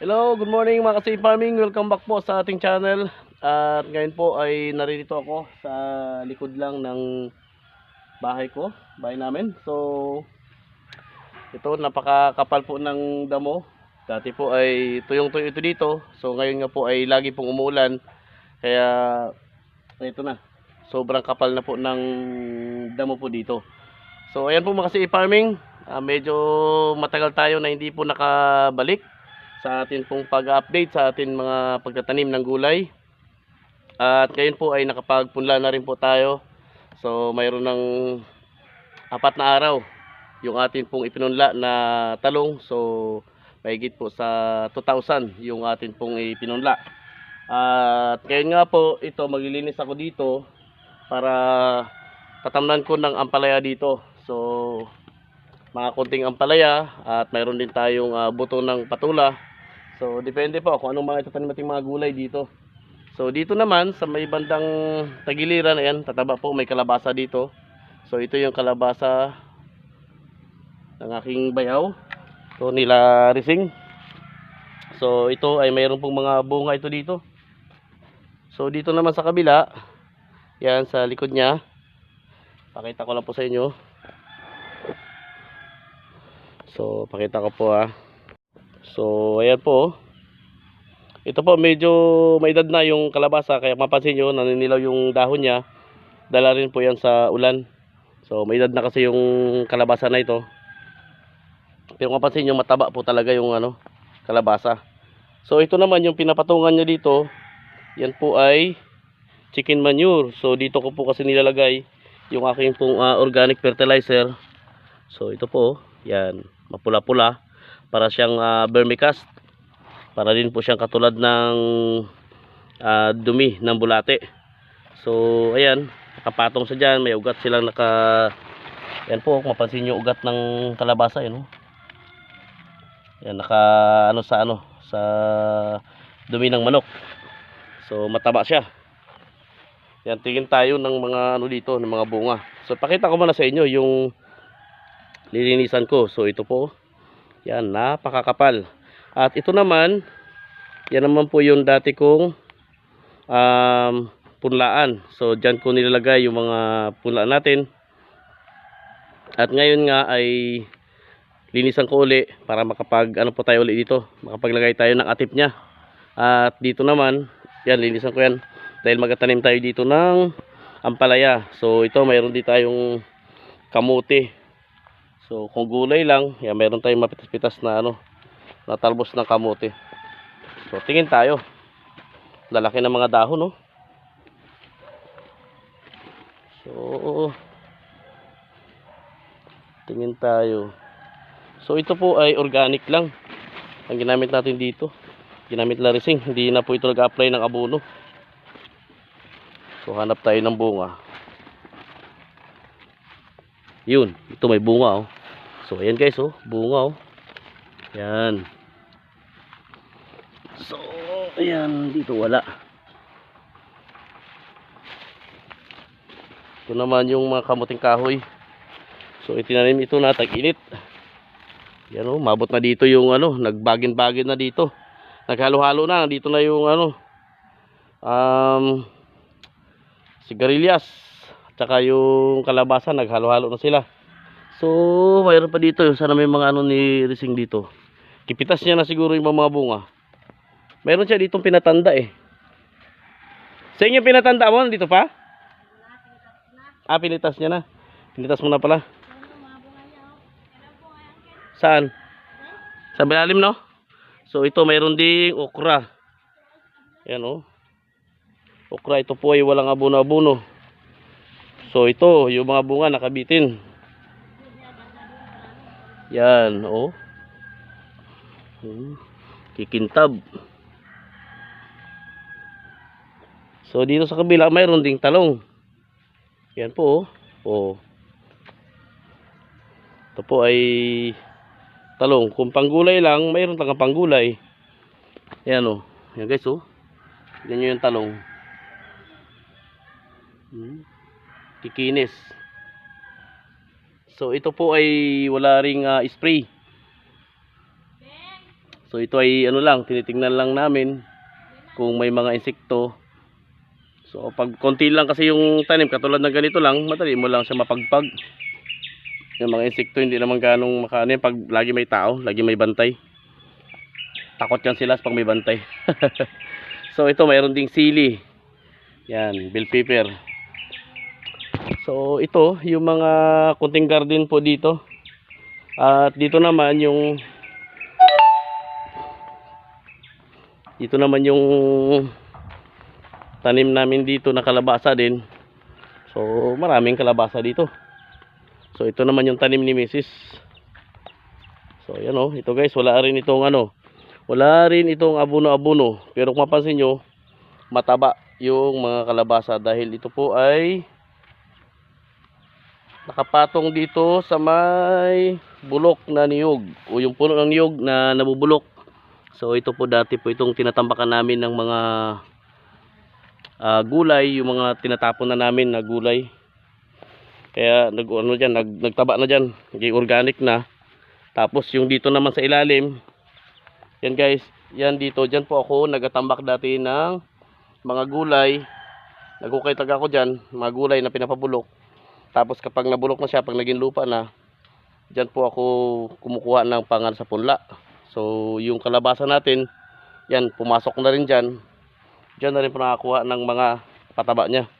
Hello, good morning mga kasi farming. Welcome back po sa ating channel. At ngayon po ay naririto ako sa likod lang ng bahay ko, bahay namin. So, ito napakakapal po ng damo. Dati po ay tuyong-tuyo ito dito. So, ngayon nga po ay lagi pong umuulan. Kaya, ito na. Sobrang kapal na po ng damo po dito. So, ayan po mga kasi farming. Ah, medyo matagal tayo na hindi po nakabalik sa atin pong pag-update sa atin mga pagtatanim ng gulay. At ngayon po ay nakapagpunla na rin po tayo. So mayroon ng apat na araw yung atin pong ipinunla na talong. So mahigit po sa 2,000 yung atin pong ipinunla. At ngayon nga po ito maglilinis ako dito para tatamnan ko ng ampalaya dito. So mga konting ampalaya at mayroon din tayong ah, buto ng patula So, depende po kung anong mga itatanim nating mga gulay dito. So, dito naman, sa may bandang tagiliran, ayan, tataba po, may kalabasa dito. So, ito yung kalabasa ng aking bayaw. So, nila rising. So, ito ay mayroon pong mga bunga ito dito. So, dito naman sa kabila, yan, sa likod niya. Pakita ko lang po sa inyo. So, pakita ko po ah. So, ayan po. Ito po, medyo may edad na yung kalabasa. Kaya mapansin nyo, naninilaw yung dahon niya. Dala rin po yan sa ulan. So, may edad na kasi yung kalabasa na ito. Pero mapansin nyo, mataba po talaga yung ano, kalabasa. So, ito naman yung pinapatungan niya dito. Yan po ay chicken manure. So, dito ko po kasi nilalagay yung aking pong ah, organic fertilizer. So, ito po, yan, mapula-pula para siyang ah, vermicast. Para din po siyang katulad ng ah, dumi ng bulate. So ayan nakapatong sa dyan may ugat silang naka yan po kung mapansin nyo ugat ng kalabasa yun oh. yan naka ano sa ano sa dumi ng manok. So mataba siya. Yan tingin tayo ng mga ano dito ng mga bunga. So pakita ko muna sa inyo yung lilinisan ko. So ito po yan, napakakapal. At ito naman, yan naman po yung dati kong um, punlaan. So, dyan ko nilalagay yung mga punlaan natin. At ngayon nga ay linisan ko uli para makapag, ano po tayo uli dito, makapaglagay tayo ng atip niya. At dito naman, yan, linisan ko yan. Dahil magatanim tayo dito ng ampalaya. So, ito, mayroon din tayong kamuti. So, kung gulay lang, yan, meron tayong mapitas-pitas na ano, na talbos ng kamote. So, tingin tayo. Lalaki ng mga dahon, no? So, tingin tayo. So, ito po ay organic lang. Ang ginamit natin dito. Ginamit na rising. Hindi na po ito nag-apply ng abono. So, hanap tayo ng bunga. Yun, ito may bunga oh. So ayan guys oh, bunga oh. Yan. So ayan, dito wala. Ito naman yung mga kamuting kahoy. So itinanim ito na tag-init. Yan oh, mabot na dito yung ano, nagbagin-bagin na dito. Naghalo-halo na, dito na yung ano um sigarilyas tsaka yung kalabasa naghalo-halo na sila so mayroon pa dito. Sana may mga ano ni Rising dito. Kipitas niya na siguro yung mga bunga. Mayroon siya ditong pinatanda eh. Sa inyo pinatanda mo? Dito pa? Ah pinitas niya na. Pinitas mo na pala. Saan? Sa bilalim no? So ito mayroon ding okra. Yan oh. Okra ito po ay walang abono-abono. So ito, yung mga bunga nakabitin. Yan, oh. Kikintab. So dito sa kabila mayroon ding talong. Yan po, oh. oh. Ito po ay talong. Kung panggulay lang, mayroon talagang panggulay. Yan oh. Yan guys oh. Yan yung talong. Hmm kikinis. So ito po ay wala ring ah, spray. So ito ay ano lang, tinitingnan lang namin kung may mga insekto. So pag konti lang kasi yung tanim, katulad ng ganito lang, madali mo lang siya mapagpag. Yung mga insekto hindi naman ganong makaano pag lagi may tao, lagi may bantay. Takot yan sila pag may bantay. so ito mayroon ding sili. Yan, bell pepper. So ito, yung mga kunting garden po dito. At dito naman yung dito naman yung tanim namin dito na kalabasa din. So maraming kalabasa dito. So ito naman yung tanim ni Mrs. So yan oh, ito guys, wala rin itong ano, wala rin itong abuno-abuno. Pero kung mapansin nyo, mataba yung mga kalabasa dahil ito po ay nakapatong dito sa may bulok na niyog o yung puno ng niyog na nabubulok. So ito po dati po itong tinatambakan namin ng mga ah, gulay, yung mga tinatapon na namin na gulay. Kaya nag ano diyan, nag, nagtaba na diyan, naging organic na. Tapos yung dito naman sa ilalim, yan guys, yan dito, diyan po ako nagatambak dati ng mga gulay. Nagukay taga ako diyan, mga gulay na pinapabulok. Tapos kapag nabulok na siya, pag naging lupa na, diyan po ako kumukuha ng pangan sa punla. So, yung kalabasa natin, yan, pumasok na rin diyan. Diyan na rin po nakakuha ng mga pataba niya.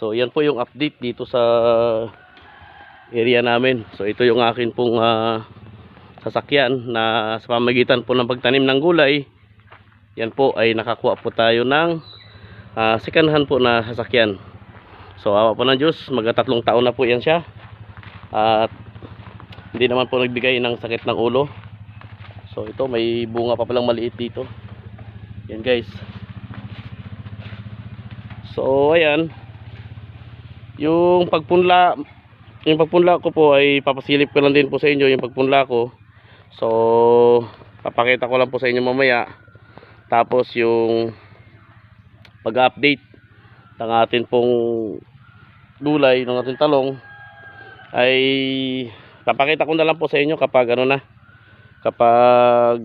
So, yan po yung update dito sa area namin. So, ito yung akin pong ah, sasakyan na sa pamagitan po ng pagtanim ng gulay, yan po ay nakakuha po tayo ng uh, second hand po na sasakyan. So, awa po ng Diyos, magkatatlong taon na po yan siya. At hindi naman po nagbigay ng sakit ng ulo. So, ito may bunga pa palang maliit dito. Yan guys. So, ayan. Yung pagpunla, yung pagpunla ko po ay papasilip ko lang din po sa inyo yung pagpunla ko. So, papakita ko lang po sa inyo mamaya. Tapos yung pag-update ng atin pong gulay, ng ating talong ay papakita ko na lang po sa inyo kapag ano na kapag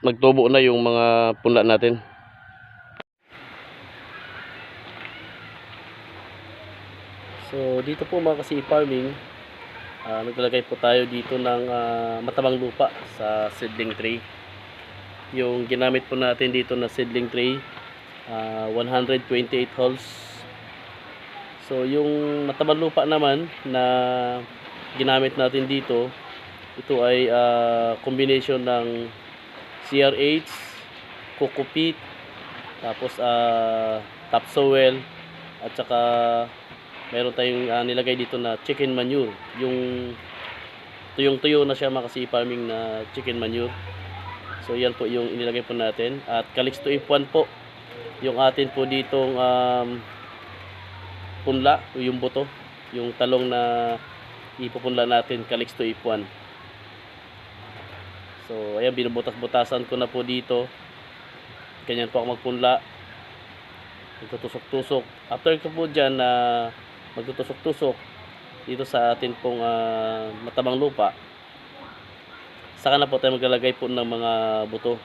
magtubo na yung mga punla natin. So dito po mga kasi farming ah, naglalagay po tayo dito ng ah, matabang lupa sa seedling tray. Yung ginamit po natin dito na seedling tray ah, 128 holes. So yung matabang lupa naman na ginamit natin dito ito ay ah, combination ng CRH, coco peat, tapos uh, topsoil at saka meron tayong ah, nilagay dito na chicken manure. Yung tuyong tuyo na siya mga kasi farming na chicken manure. So yan po yung inilagay po natin. At Calixto F1 po yung atin po ditong um, punla yung buto yung talong na ipupunla natin Calixto F1 so ayan binubutas-butasan ko na po dito. Ganyan po ako magpunla. Nagtutusok-tusok after ko po dyan na magtutusok-tusok dito sa atin pong ah, matabang lupa saka na po tayo maglalagay po ng mga buto.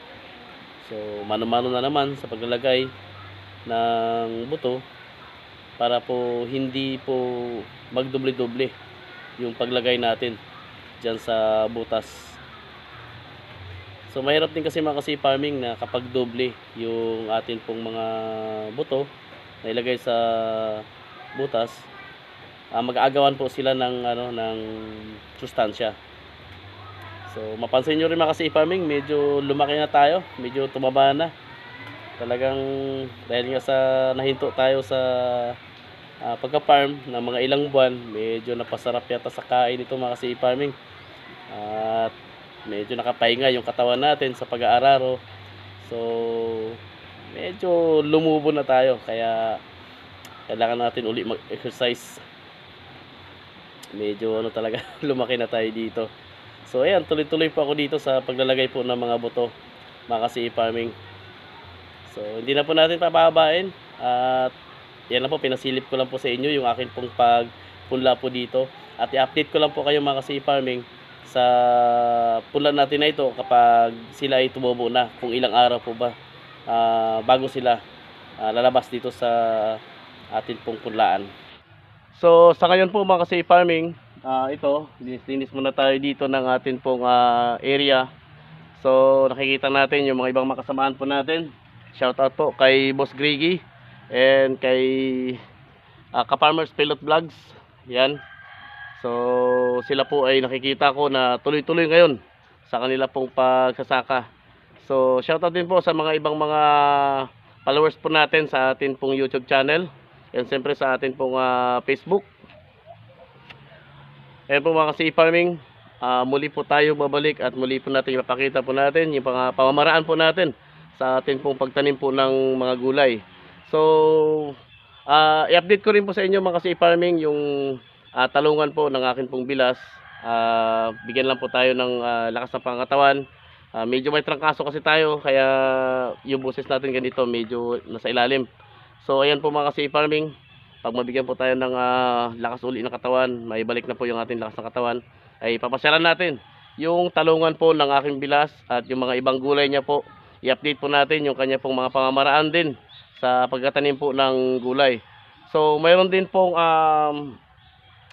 So mano-mano na naman sa paglalagay ng buto para po hindi po magdoble-doble yung paglagay natin dyan sa butas so mahirap din kasi mga kasi farming na kapag doble yung atin pong mga buto na ilagay sa butas ah, mag-aagawan po sila ng ano ng sustansya. So mapansin niyo rin mga kasi farming, medyo lumaki na tayo, medyo tumaba na. Talagang dahil nga sa nahinto tayo sa ah, pagka-farm ng mga ilang buwan, medyo napasarap yata sa kain ito mga kasi farming. At medyo nakapahinga yung katawan natin sa pag-aararo. So medyo lumubo na tayo kaya kailangan natin uli mag-exercise medyo ano talaga lumaki na tayo dito so ayan tuloy-tuloy po ako dito sa paglalagay po ng mga buto mga kasi farming so hindi na po natin papahabain at yan lang po pinasilip ko lang po sa inyo yung akin pong pagpunla po dito at i-update ko lang po kayo mga kasi farming sa pula natin na ito kapag sila ay tumubo na kung ilang araw po ba ah, bago sila ah, lalabas dito sa atin pong punlaan. So sa ngayon po mga kasi farming, ah, ito, linis muna tayo dito ng atin pong ah, area. So nakikita natin yung mga ibang makasamahan po natin. Shout out po kay Boss Griggy and kay ah, Ka-Farmers Pilot Vlogs. Yan. So sila po ay nakikita ko na tuloy-tuloy ngayon sa kanila pong pagsasaka. So shout out din po sa mga ibang mga followers po natin sa atin pong YouTube channel. And siyempre sa atin pong ah, Facebook. Ayan po mga kasi farming, ah, muli po tayo babalik at muli po natin ipapakita po natin yung pamamaraan po natin sa atin pong pagtanim po ng mga gulay. So, ah, i-update ko rin po sa inyo mga kasi farming yung ah, talungan po ng akin pong bilas. Ah, bigyan lang po tayo ng ah, lakas ng pangatawan. Ah, medyo may trangkaso kasi tayo kaya yung boses natin ganito medyo nasa ilalim. So ayan po mga kasi farming, pag mabigyan po tayo ng ah, lakas uli ng katawan, may balik na po yung ating lakas ng katawan, ay papasyalan natin yung talungan po ng aking bilas at yung mga ibang gulay niya po. I-update po natin yung kanya pong mga pamamaraan din sa pagtatanim po ng gulay. So mayroon din pong um,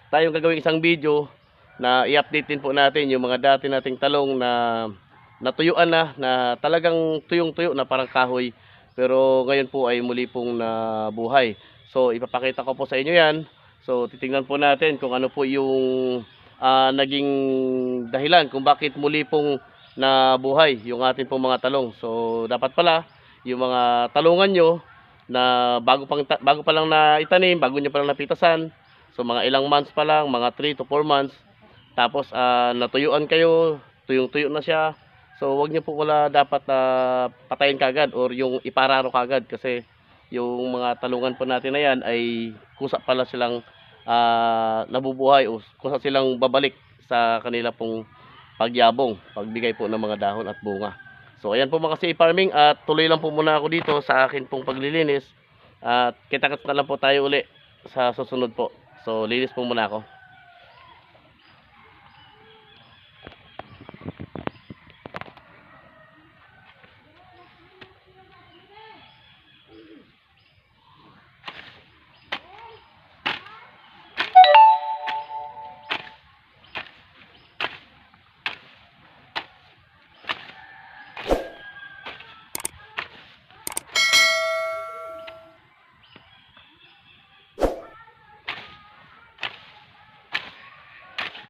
tayong gagawing isang video na i-update din po natin yung mga dati nating talong na natuyuan na na talagang tuyong-tuyo na parang kahoy pero ngayon po ay muli pong nabuhay. So ipapakita ko po sa inyo 'yan. So titingnan po natin kung ano po yung ah, naging dahilan kung bakit muli pong nabuhay yung ating pong mga talong. So dapat pala yung mga talungan nyo na bago pang bago pa lang na itanim, bago nyo pa lang napitasan. So mga ilang months pa lang, mga 3 to 4 months. Tapos ah, natuyuan kayo, tuyong-tuyo na siya. So wag niyo po wala dapat ah, patayin kagad or yung ipararo kagad kasi yung mga talungan po natin na yan ay kusa pala silang ah, nabubuhay o kusa silang babalik sa kanila pong pagyabong, pagbigay po ng mga dahon at bunga. So ayan po mga kasi farming at tuloy lang po muna ako dito sa akin pong paglilinis at kita-kits na lang po tayo uli sa susunod po. So linis po muna ako.